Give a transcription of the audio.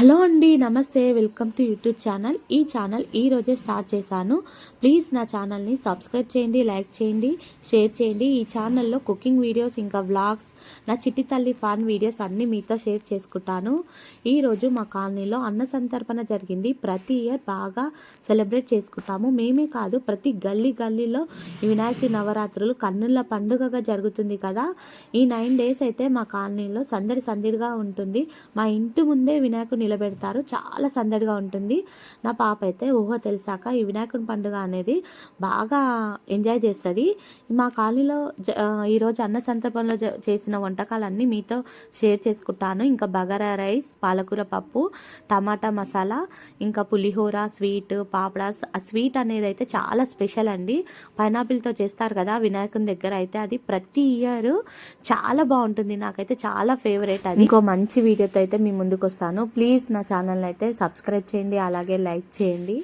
Hello అండి నమస్తే welcome to YouTube channel. ఈ ఛానల్ ఈ రోజే స్టార్ట్ చేశాను. ప్లీజ్ నా ఛానల్ని సబ్స్క్రైబ్ చేయండి లైక్ చేయండి షేర్ చేయండి. ఈ ఛానల్లో కుకింగ్ వీడియోస్ ఇంకా వ్లాగ్స్ నా చిట్టి తల్లి ఫాన్ వీడియోస్ అన్నీ మీతో షేర్ చేసుకుంటాను. ఈరోజు మా కాలనీలో అన్న సంతర్పణ జరిగింది. ప్రతి ఇయర్ బాగా సెలబ్రేట్ చేసుకుంటాము. మేమే కాదు ప్రతి గల్లీ గల్లీలో ఈ వినాయకుడి నవరాత్రులు కన్నుల పండుగగా జరుగుతుంది కదా. ఈ నైన్ డేస్ అయితే మా కాలనీలో సందడి సందడిగా ఉంటుంది. మా ఇంటి ముందే వినాయకుని నిలబెడతారు. చాలా సందడిగా ఉంటుంది. నా పాప అయితే ఊహ తెలిసాక ఈ వినాయకుని పండుగ అనేది బాగా ఎంజాయ్ చేస్తుంది. మా కాలనీలో జ- ఈరోజు అన్న సందర్భంలో చేసిన వంటకాలన్నీ మీతో షేర్ చేసుకుంటాను. ఇంకా బగారా రైస్ పాలకూర పప్పు టమాటా మసాలా ఇంకా పులిహోర స్వీట్ పాపడాస్ ఆ స్వీట్ అనేది అయితే చాలా స్పెషల్ అండి. పైనాపిల్తో చేస్తారు కదా వినాయకుని దగ్గర అయితే అది ప్రతి ఇయర్ చాలా బాగుంటుంది. నాకైతే చాలా ఫేవరెట్ అది. ఇంకో మంచి వీడియోతో అయితే మీ ముందుకు వస్తాను ప్లీజ్ ప్లీజ్ నా ఛానల్ అయితే సబ్స్క్రైబ్ చేయండి అలాగే లైక్ చేయండి.